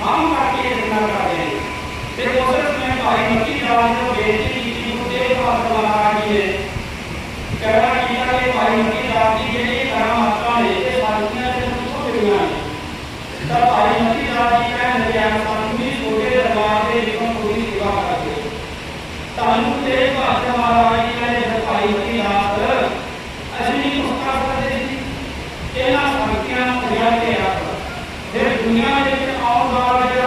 ہم کر کے اتنا کر رہے ہیں پھر اس میں بھائی مکی راج جو بیچ کیونکہ آئندہ جب آپ کا جو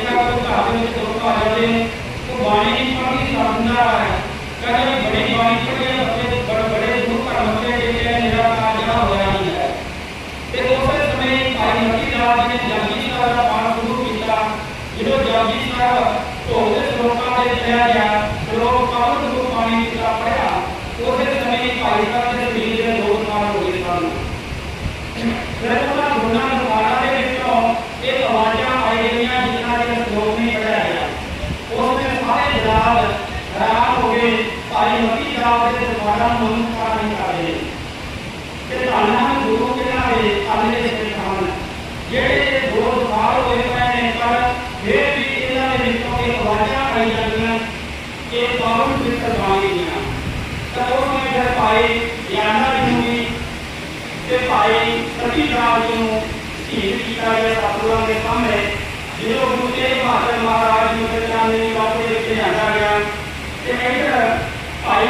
ہے آ جاتے ہیں تو بانی ਸਮਝਦਾ ਹੈ ਕਹਿੰਦਾ ਵੀ ਬੜੀ ਬਾਣੀ ਪੜ੍ਹੀ ਬੱਚੇ ਬੜੇ ਬੜੇ ਗੁਰੂ ਘਰ ਬੱਚੇ ਜਿਹੜੇ ਆ ਮੇਰਾ ਕਾਜ ਜਿਹੜਾ ਹੋਇਆ ਨਹੀਂ ਹੈ ਤੇ ਉਸੇ ਸਮੇਂ ਭਾਈ ਮਤੀ ਰਾਜ ਨੇ ਜਪਜੀ ਸਾਹਿਬ ਦਾ ਪਾਠ ਸ਼ੁਰੂ ਕੀਤਾ ਜਦੋਂ ਜਪਜੀ ਸਾਹਿਬ ਢੋਲ ਦੇ ਸ਼ਲੋਕਾਂ ਦੇ ਚਲਿਆ ਗਿਆ ਸ਼ਲੋਕ ਕਵਰ ਗੁਰੂ ਬਾਣੀ ਦਾ ਪੜਿਆ ਉਸੇ ਸਮੇਂ ਹੀ ਭਾਈ ਸਾਹਿਬ کتابیں تمہارا منکا نہیں کرے تے اللہ نے جو کو کہا ہے اللہ نے کہا ہے جڑے دو سال ہوئے ہیں پر یہ بھی انہاں نے مکو کے واجا کھائی جاتی ہیں کہ پاور سے تباہی نہیں ہے تے وہ میں گھر پائے یا نہ بھی ہوئی تے پائے پرتی راج نو سیل کیتا ہے اپنوں کے سامنے جو گوتے مہاراج مہاراج نو کے نام نہیں واسطے لکھے جاتا گیا تے ایسا پائے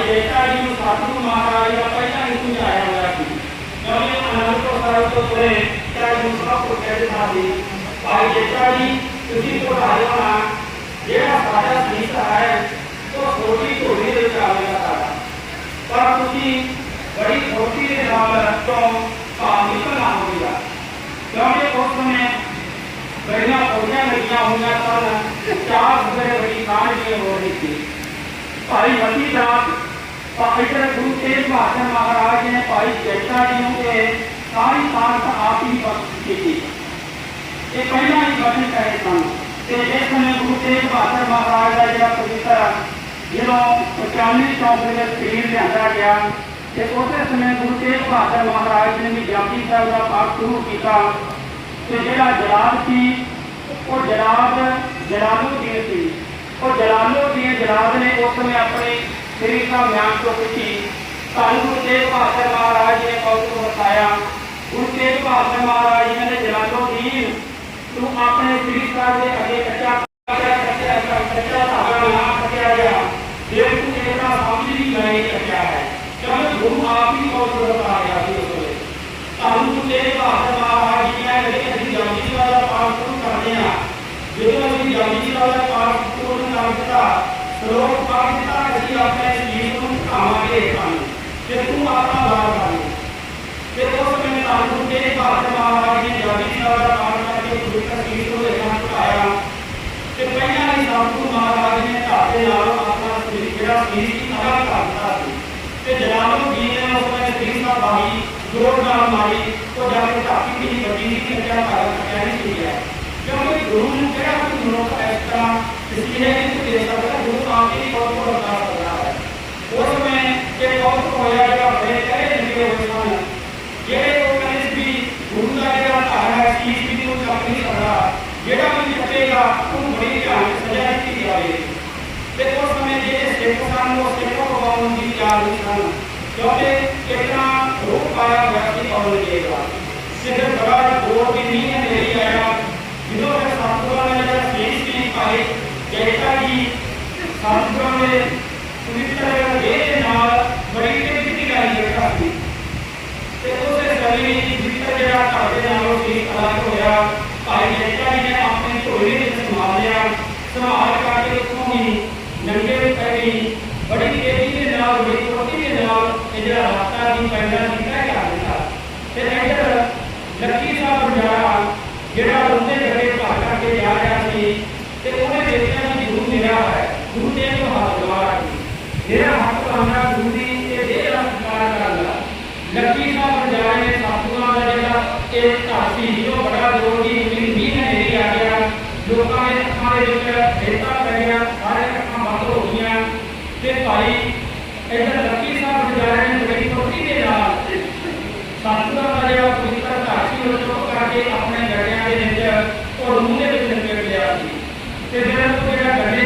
چار بڑی کاری ہوتی بھائی وسیع رات ਤੋਂ ਤੁਰੇ ਉਸ ਸਮੇਂ ਗੁਰੂ ਤੇਗ ਬਹਾਦਰ ਮਹਾਰਾਜ ਨੇ ਭਾਈ ਜੇਠਾ ਜੀ ਨੂੰ ਇਹ ਸਾਰੀ ਸਾਖਤ ਆਪ ਹੀ ਬਖਸ਼ ਕੀਤੀ ਇਹ ਪਹਿਲਾਂ ਹੀ ਬਚਨ ਕਰੇ ਸਨ। ਤੇ ਇਸ ਸਮੇਂ ਗੁਰੂ ਤੇਗ ਬਹਾਦਰ ਮਹਾਰਾਜ ਦਾ ਜਿਹੜਾ ਪਵਿੱਤਰ ਜਦੋਂ 95 ਚੌਂਕ ਦੇ ਵਿੱਚ ਲਿਆਂਦਾ ਗਿਆ, ਤੇ ਉਸੇ ਸਮੇਂ ਗੁਰੂ ਤੇਗ ਬਹਾਦਰ ਮਹਾਰਾਜ ਨੇ ਵੀ ਜਪਜੀ ਸਾਹਿਬ ਦਾ ਪਾਠ ਸ਼ੁਰੂ ਕੀਤਾ। ਤੇ ਜਿਹੜਾ ਜਲਾਦ ਸੀ, ਉਹ ਜਲਾਦ ਜਲਾਲੁਦੀਨ ਸੀ। ਉਹ ਜਲਾਲੁਦੀਨ ਜਲਾਦ ਨੇ ਉਸ ਸਮੇਂ ਆਪਣੇ श्रीका व्याम को किसी तालुकुदेव बहादुर महाराज ने कौतुक बताया गुरुदेव बहादुर महाराज ने जलालो दीन तू अपने श्रीका के अगे कच्चा कच्चा कच्चा कच्चा धागा ना कच्चा गया देव तू ऐसा समझ ही गए कच्चा है चल गुरु आप ही कौतुक बता गया जी उसको तालुकुदेव बहादुर महाराज ने अगे अभी जल्दी वाला पाठ शुरू कर दिया जो अभी जल्दी वाला पाठ शुरू कर दिया श्लोक पाठ کیونکہ گرو نے کہا کہ منوقع اس طرح اس لیے کہ تیرے سب کا ਜਿਹੜੇ ਉਹ ਕਹਿੰਦੇ ਸੀ ਵੀ ਗੁਰੂ ਦਾ ਜਿਹੜਾ ਘਰ ਹੈ ਚੀਜ਼ ਵੀ ਉਹ ਚੱਕ ਨਹੀਂ ਸਕਦਾ ਜਿਹੜਾ ਵੀ ਚੱਕੇਗਾ ਉਹਨੂੰ ਬੜੀ ਧਿਆਨ ਨਾਲ ਸਜ਼ਾ ਦਿੱਤੀ ਜਾਵੇ ਤੇ ਉਸ ਸਮੇਂ ਜਿਹੜੇ ਸਿੱਖ ਸਨ ਉਹ ਸਿੱਖ ਭਗਵਾਨ ਦੀ ਯਾਦ ਨਹੀਂ ਸਨ ਕਿਉਂਕਿ ਇਤਨਾ ਰੂਪ ਪਾਇਆ ਹੋਇਆ ਸੀ ਔਰੰਗਜ਼ੇਬ ਦਾ ਸਿੱਖ ਬੜਾ ਜੋਰ ਦੀ ਨਹੀਂ ਹਨੇਰੀ ਆਇਆ ਜਦੋਂ ਫਿਰ ਸਤਿਗੁਰਾਂ ਨੇ ਜਿਹੜਾ ਸੀਸ ਵੀ ਪਾਏ ਜੈਸਾ ਜੀ ਸਤਿਗੁਰਾਂ ਨੇ ਪਵਿੱਤਰ ਦੇਹ ਦੇ ਨਾਲ ਬੜੀ ਤੇਜ਼ੀ ਨਾਲ ਬੈਠਾ ਸੀ ਤੇ ਉਸੇ ਸਮੇਂ ਹੀ ਪਵਿੱਤਰ ਜਿਹੜਾ ਘਰ ਦੇ ਨਾਲੋਂ ਸੀ ਅਲੱਗ ਹੋਇਆ ਭਾਈ ਜੈਸਾ ਜੀ ਨੇ ਆਪਣੀ ਝੋਲੀ ਵਿੱਚ ਸੰਭਾਲ ਲਿਆ ਸੰਭਾਲ ਕਰਕੇ ਉੱਥੋਂ ਹੀ ਨੰਗੇ ਪੈਰੀ ਬੜੀ ਤੇਜ਼ੀ ਦੇ ਨਾਲ ਬੜੀ ਫੁਰਤੀ ਦੇ ਨਾਲ ਇਹ ਜਿਹੜਾ ਰਸਤਾ ਦੀ ਪੈਂਦਾ ਨਿਕਲਿਆ ਗਿਆ ਦਿੱਤਾ ਤੇ ਇੱਧਰ ਲੱਕੀ ਸਾਹਿਬ ਜਿਹੜਾ ਉਹਦੇ ਘਰੇ ਘਰ ਕਰਕੇ ਜਾ ਰਿਹਾ ਸੀ ਤੇ ਉਹਨੇ ਦੇਖਿਆ ਕਿ ਗੁਰੂ ਮੇਰਾ ਹੈ ਗੁਰੂ ਨੇ ਉਹ ਹੱਥ ਲਵਾ ਕੇ ਮੇਰਾ ਹੱਥ ਲਾਉਣਾ ਗੁਰੂ ਦੀ ਤੇ ਦੇਹ ਦਾ ਸਤਿਕਾਰ ਕਰਨਾ ਲੱਕੀ ਸਾਹਿਬ ਜਾਏ ਨੇ ਸਤਿਗੁਰਾਂ ਦਾ ਜਿਹੜਾ ਇਹ ਧਰਤੀ ਸੀ ਉਹ ਬੜਾ ਜ਼ੋਰ ਦੀ ਜਿਹੜੀ ਮੀਂਹ ਨੇ ਨੇਰੀ ਆ ਗਿਆ। ਲੋਕਾਂ ਦੇ ਅੱਖਾਂ ਦੇ ਵਿੱਚ ਰੇਤਾ ਪੈ ਗਿਆ, ਸਾਰੇ ਅੱਖਾਂ ਬੰਦ ਹੋ ਗਈਆਂ। ਤੇ ਭਾਈ, ਇੱਧਰ ਲੱਕੀ ਸਾਹਿਬ ਜਾ ਰਹੇ ਨੇ ਬੜੀ ਪੱਕੀ ਦੇ ਨਾਲ ਸਤਿਗੁਰਾਂ ਦਾ ਜਿਹੜਾ ਪਵਿੱਤਰ ਘਰ ਸੀ ਉਹ ਚੁੱਪ ਕਰਕੇ ਆਪਣੇ ਗੱਡਿਆਂ ਦੇ ਵਿੱਚ ਉਹ ਰੂਹ ਦੇ ਵਿੱਚ ਲਪੇਟ ਲਿਆ ਸੀ। ਤੇ ਫਿਰ ਉਹ ਜਿਹੜਾ ਗੱਡੇ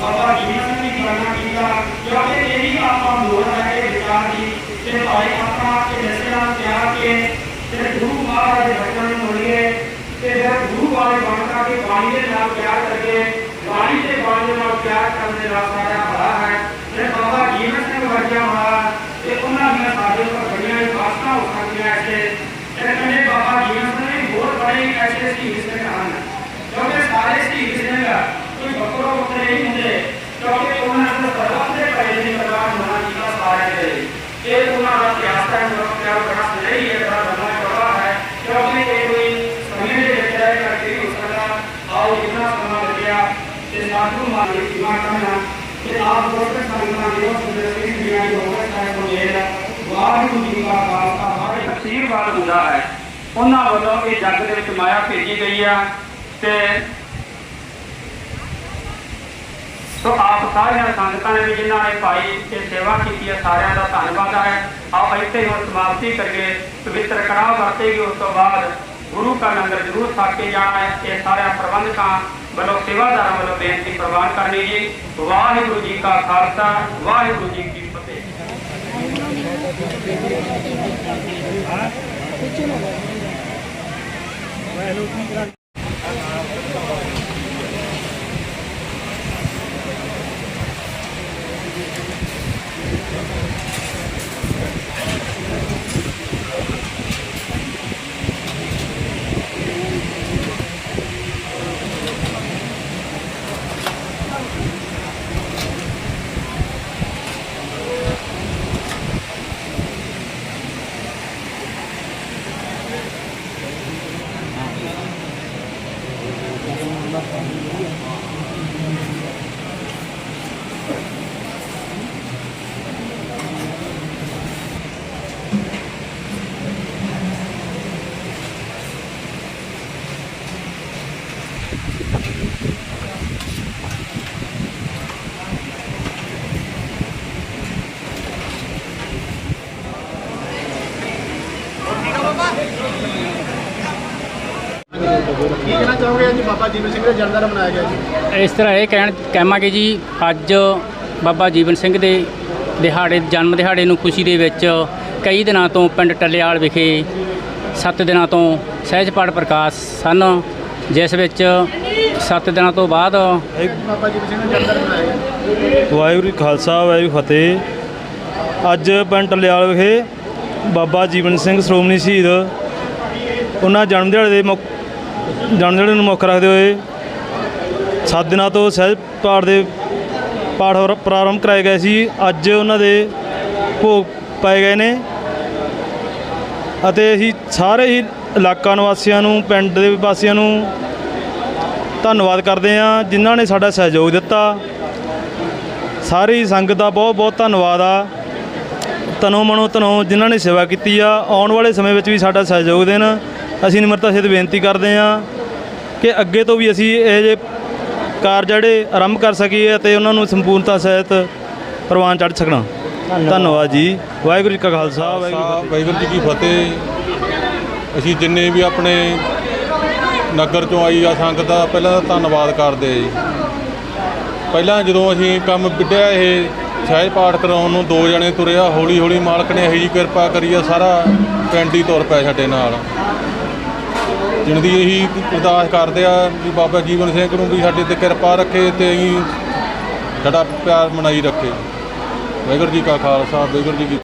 بابا جیون کی ہے की हिस्से में आना क्योंकि बारिश की हिस्से में कोई बकरों बकरे नहीं होते क्योंकि उन्हें अपने प्रभाव से पहले ही प्रभाव होना की का सहारा के लिए ये उन्हें आपके आस्था में बहुत प्यार प्रकाश ले ही है बड़ा बना प्रभाव है क्योंकि ये कोई समय में देखता है कि कभी उसका का आओ इतना समय दिया इस बात को मान ली कि मां का ना कि आप दोस्त के संग में आने और सुंदर की दुनिया की होगा चाहे वो ये है वो आज भी उनकी बात बात का हमारे तकसीर बात बुझा है ਉਹਨਾਂ ਵੱਲੋਂ ਇਹ ਜੱਗ ਦੇ ਵਿੱਚ ਮਾਇਆ ਭੇਜੀ ਗਈ ਆ ਤੇ ਸੋ ਆਪ ਸਾਰਿਆਂ ਸੰਗਤਾਂ ਨੇ ਵੀ ਜਿਨ੍ਹਾਂ ਨੇ ਭਾਈ ਇਹ ਸੇਵਾ ਕੀਤੀ ਹੈ ਸਾਰਿਆਂ ਦਾ ਧੰਨਵਾਦ ਹੈ ਆਓ ਇੱਥੇ ਹੁਣ ਸਮਾਪਤੀ ਕਰੀਏ, ਪਵਿੱਤਰ ਕੜਾਹ ਵਰਤੇਗੀ, ਉਸ ਤੋਂ ਬਾਅਦ ਗੁਰੂ ਦਾ ਲੰਗਰ ਜ਼ਰੂਰ ਛਕ ਕੇ ਜਾਣਾ ਹੈ। ਇਹ ਸਾਰਿਆਂ ਪ੍ਰਬੰਧਕਾਂ ਵੱਲੋਂ ਸੇਵਾਦਾਰਾਂ ਵੱਲੋਂ ਬੇਨਤੀ ਪ੍ਰਵਾਨ ਕਰਨੀ ਜੀ। ਵਾਹਿਗੁਰੂ ਜੀ ਕਾ ਖਾਲਸਾ, ਵਾਹਿਗੁਰੂ ਜੀ ਕੀ ਫਤਿਹ। Bueno, ਕੀ ਕਹਿਣਾ ਚਾਹੋਗੇ ਅੱਜ ਬਾਬਾ ਜੀਵਨ ਸਿੰਘ ਦਾ ਜਨਮ ਮਨਾਇਆ ਗਿਆ ਜੀ? ਇਸ ਤਰ੍ਹਾਂ ਇਹ ਕਹਿਣ ਕਹਾਂਗੇ ਜੀ, ਅੱਜ ਬਾਬਾ ਜੀਵਨ ਸਿੰਘ ਦੇ ਦਿਹਾੜੇ, ਜਨਮ ਦਿਹਾੜੇ ਨੂੰ ਖੁਸ਼ੀ ਦੇ ਵਿੱਚ ਕਈ ਦਿਨਾਂ ਤੋਂ ਪਿੰਡ ਟੱਲਿਆਲ ਵਿਖੇ ਸੱਤ ਦਿਨਾਂ ਤੋਂ ਸਹਿਜ ਪਾਠ ਪ੍ਰਕਾਸ਼ ਸਨ, ਜਿਸ ਵਿੱਚ 7 ਦਿਨਾਂ ਤੋਂ ਬਾਅਦ। ਵਾਹਿਗੁਰੂ ਜੀ ਖਾਲਸਾ ਵਾਹਿਗੁਰੂ ਫਤਿਹ। ਅੱਜ ਪਿੰਡ ਟਲਿਆਲ ਵਿਖੇ ਬਾਬਾ ਜੀਵਨ ਸਿੰਘ ਸ਼੍ਰੋਮਣੀ ਸ਼ਹੀਦ ਉਹਨਾਂ ਜਨਮ ਦਿਹਾੜੇ ਦੇ ਮੁੱਖ ਜਨਮ ਦਿਹਾੜੇ ਨੂੰ ਮੁੱਖ ਰੱਖਦੇ ਹੋਏ ਸੱਤ ਦਿਨਾਂ ਤੋਂ ਸਹਿਜ ਪਾਠ ਦੇ ਪਾਠ ਹੋਰ ਪ੍ਰਾਰੰਭ ਕਰਾਏ ਗਏ ਸੀ। ਅੱਜ ਉਹਨਾਂ ਦੇ ਭੋਗ ਪਾਏ ਗਏ ਨੇ ਅਤੇ ਅਸੀਂ ਸਾਰੇ ਹੀ ਇਲਾਕਾ ਨਿਵਾਸੀਆਂ ਨੂੰ ਪਿੰਡ ਦੇ ਵਾਸੀਆਂ ਨੂੰ ਧੰਨਵਾਦ ਕਰਦੇ ਹਾਂ ਜਿਨ੍ਹਾਂ ਨੇ ਸਾਡਾ ਸਹਿਯੋਗ ਦਿੱਤਾ। ਸਾਰੀ ਸੰਗਤ ਦਾ ਬਹੁਤ ਬਹੁਤ ਧੰਨਵਾਦ ਆ। ਤਨੋ ਮਨੋ ਤਨੋ ਜਿਨ੍ਹਾਂ ਨੇ ਸੇਵਾ ਕੀਤੀ ਆ ਆਉਣ ਵਾਲੇ ਸਮੇਂ ਵਿੱਚ ਵੀ ਸਾਡਾ ਸਹਿਯੋਗ ਦੇਣ। ਅਸੀਂ ਨਿਮਰਤਾ ਸਹਿਤ ਬੇਨਤੀ ਕਰਦੇ ਹਾਂ ਕਿ ਅੱਗੇ ਤੋਂ ਵੀ ਅਸੀਂ ਇਹ ਜੇ ਕਾਰ ਜਿਹੜੇ ਆਰੰਭ ਕਰ ਸਕੀਏ ਅਤੇ ਉਹਨਾਂ ਨੂੰ ਸੰਪੂਰਨਤਾ ਸਹਿਤ ਪ੍ਰਵਾਨ ਚੜ੍ਹ ਸਕਣਾ। ਧੰਨਵਾਦ। ਜੀ। ਵਾਹਿਗੁਰੂ ਜੀ ਕਾ ਖਾਲਸਾ। ਵਾਹਿਗੁਰੂ ਜੀ ਕੀ ਫਤਿਹ। ਅਸੀਂ ਜਿੰਨੇ ਵੀ ਆਪਣੇ ਨਗਰ ਚੋਂ ਆਈ ਆ ਸੰਗਤ ਦਾ, ਪਹਿਲਾਂ ਤਾਂ ਧੰਨਵਾਦ ਕਰਦੇ ਆ ਜੀ। ਪਹਿਲਾਂ ਜਦੋਂ ਅਸੀਂ ਕੰਮ ਵਿੱਢਿਆ ਇਹ ਸਹਿਜ ਪਾਠ ਕਰਾਉਣ ਨੂੰ, ਦੋ ਜਣੇ ਤੁਰਿਆ, ਹੌਲੀ ਹੌਲੀ ਮਾਲਕ ਨੇ ਇਹੀ ਜੀ ਕਿਰਪਾ ਕਰੀ ਆ, ਸਾਰਾ ਪਿੰਡ ਹੀ ਤੁਰ ਪਿਆ ਸਾਡੇ ਨਾਲ। ਜਿਨ ਇਹੀ ਅਰਦਾਸ ਕਰਦੇ ਆ ਵੀ ਬਾਬਾ ਜੀਵਨ ਸਿੰਘ ਨੂੰ ਵੀ ਸਾਡੇ ਤੇ ਕਿਰਪਾ ਰੱਖੇ ਤੇ ਅਸੀਂ ਸਾਡਾ ਪਿਆਰ ਮਨਾਈ ਰੱਖੇ। ਵਾਹਿਗੁਰੂ ਜੀ ਕਾ ਖਾਲਸਾ, ਵਾਹਿਗੁਰੂ ਜੀ ਕੀ